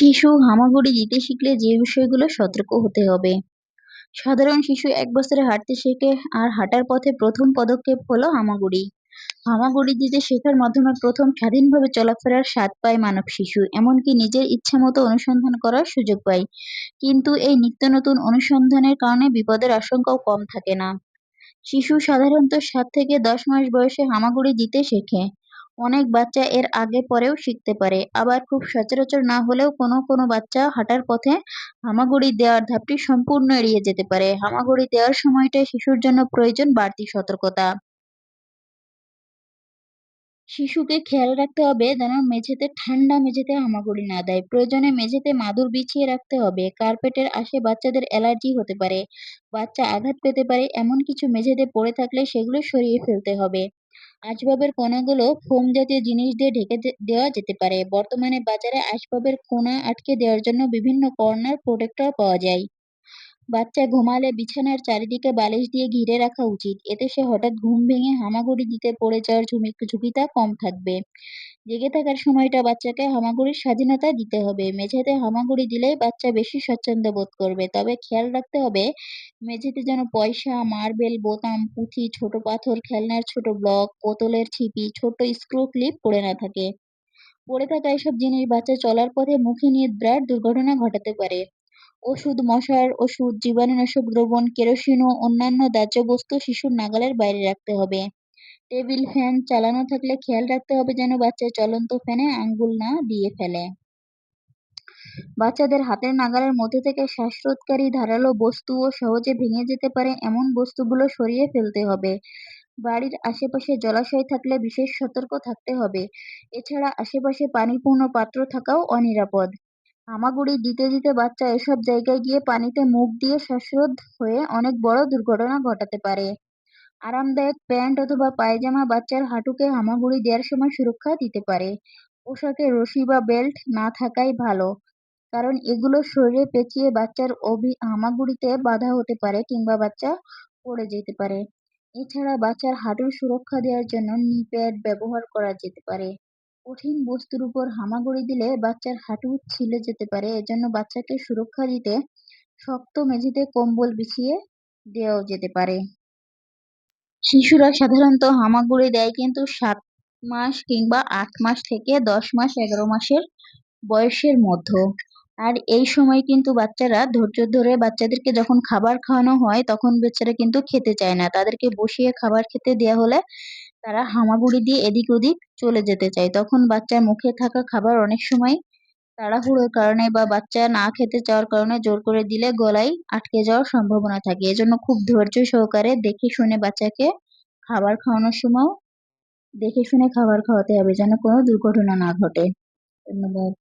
শিশু হামাগুড়ি দিতে শিখলে যে বিষয়গুলো সতর্ক হতে হবে। সাধারণ শিশু এক বছরে হাঁটতে শেখে আর হাঁটার পথে প্রথম পদক্ষেপ হলো হামাগুড়ি হামাগুড়ি দিতে শেখার মাধ্যমে প্রথম স্বাধীনভাবে চলাফেরার স্বাদ পায় মানব শিশু, এমনকি নিজের ইচ্ছামতো অনুসন্ধান করার সুযোগ পায়। কিন্তু এই নিত্য নতুন অনুসন্ধানের কারণে বিপদের আশঙ্কাও কম থাকে না। শিশু সাধারণত সাত থেকে দশ মাস বয়সে হামাগুড়ি দিতে শেখে। অনেক বাচ্চা এর আগে পরেও শিখতে পারে। আবার খুব সচরাচর না হলেও কোনো কোনো বাচ্চা হাঁটার পথে হামাগুড়ি দেওয়ার ধাপটি সম্পূর্ণ এড়িয়ে যেতে পারে। হামাগুড়ি দেওয়ার সময়টাই শিশুর জন্য প্রয়োজন বাড়তি সতর্কতা। শিশুকে খেয়াল রাখতে হবে যেন মেঝেতে ঠান্ডা মেঝেতে হামাগুড়ি না দেয়। প্রয়োজনে মেঝেতে মাদুর বিছিয়ে রাখতে হবে। কার্পেটের আসে বাচ্চাদের অ্যালার্জি হতে পারে। বাচ্চা আঘাত পেতে পারে। এমন কিছু মেঝেতে পড়ে থাকলে সেগুলো সরিয়ে ফেলতে হবে। আসবাবের কোনাগুলো ফোম জাতীয় জিনিস দিয়ে ঢেকে দেওয়া যেতে পারে। বর্তমানে বাজারে আসবাবের কোনা আটকে দেওয়ার জন্য বিভিন্ন কর্নার প্রোটেক্টর পাওয়া যায়। বাচ্চা ঘুমালে বিছানার চারিদিকে বালিশ দিয়ে ঘিরে রাখা উচিত। এতে সে হঠাৎ ঘুম ভেঙে হামাগুড়ি দিতে পড়ে যাওয়ার ঝুঁকিটা কম থাকবে। জেগে থাকার সময়টা বাচ্চাকে হামাগুড়ির স্বাধীনতা দিতে হবে। মেঝেতে হামাগুড়ি দিলেই বাচ্চা বেশি স্বচ্ছন্দ্য বোধ করবে। তবে খেয়াল রাখতে হবে, মেঝেতে যেন পয়সা, মার্বেল, বোতাম, পুঁথি, ছোট পাথর, খেলনার ছোট ব্লক বোতলের ছিপি, ছোট স্ক্রু ক্লিপ পড়ে না থাকে। পড়ে থাকা এসব জিনিস বাচ্চা চলার পথে মুখে নিয়ে বিরাট দুর্ঘটনা ঘটাতে পারে। ওষুধ মশার ওষুধ, জীবাণুনাশক দ্রবণ, কেরোসিন ও অন্যান্য দাহ্য বস্তু শিশুর নাগালের বাইরে রাখতে হবে। টেবিল, ফ্যান চালানো থাকলে খেয়াল রাখতে হবে যেন বাচ্চা চলন্ত ফ্যানে আঙ্গুল না দিয়ে ফেলে। বাচ্চাদের হাতের নাগালের মধ্যে থেকে শ্বাসরোধকারী ধারালো বস্তু ও সহজে ভেঙে যেতে পারে, এমন বস্তুগুলো সরিয়ে ফেলতে হবে। বাড়ির আশেপাশে জলাশয় থাকলে বিশেষ সতর্ক থাকতে হবে। এছাড়া আশেপাশে পানিপূর্ণ পাত্র থাকাও অনিরাপদ। হামাগুড়ি দিতে দিতে বাচ্চা এসব জায়গায় গিয়ে পানিতে মুখ দিয়ে শ্বাসরোধ হয়ে অনেক বড় দুর্ঘটনা ঘটাতে পারে। আরামদায়ক প্যান্ট অথবা পায়জামা বাচ্চার হাঁটুকে হামাগুড়ি দেওয়ার সময় সুরক্ষা দিতে পারে। পোশাকে রশি বা বেল্ট না থাকাই ভালো, কারণ এগুলো শরীরে পেঁচিয়ে বাচ্চার অভি হামাগুড়িতে বাধা হতে পারে কিংবা বাচ্চা পড়ে যেতে পারে। এছাড়া বাচ্চার হাঁটুর সুরক্ষা দেওয়ার জন্য নি প্যাড ব্যবহার করা যেতে পারে। কঠিন বস্তুর উপর হামাগুড়ি দিলে বাচ্চার হাঁটু ছিলে যেতে পারে। এজন্য বাচ্চাকে সুরক্ষা দিতে শক্ত মেঝেতে কম্বল বিছিয়ে দেওয়াও যেতে পারে। শিশুরা সাধারণত হামাগুড়ি দেয় কিন্তু সাত মাস কিংবা আট মাস থেকে দশ মাস, এগারো মাসের বয়সের মধ্যে। আর এই সময় কিন্তু বাচ্চারা ধৈর্য ধরে বাচ্চাদেরকে যখন খাবার খাওয়ানো হয়, তখন বাচ্চারা কিন্তু খেতে চায় না। তাদেরকে বসিয়ে খাবার খেতে দেওয়া হলে তারা হামাগুড়ি দিয়ে এদিক ওদিক চলে যেতে চায়। তখন বাচ্চার মুখে থাকা খাবার অনেক সময় তাড়াহুড়োর কারণে বা বাচ্চা না খেতে চাওয়ার কারণে জোর করে দিলে গলায় আটকে যাওয়ার সম্ভাবনা থাকে। এজন্য খুব ধৈর্য সহকারে দেখে শুনে বাচ্চাকে খাবার খাওয়ানোর সময় দেখে শুনে খাবার খাওয়াতে হবে যেন কোনো দুর্ঘটনা না ঘটে। ধন্যবাদ।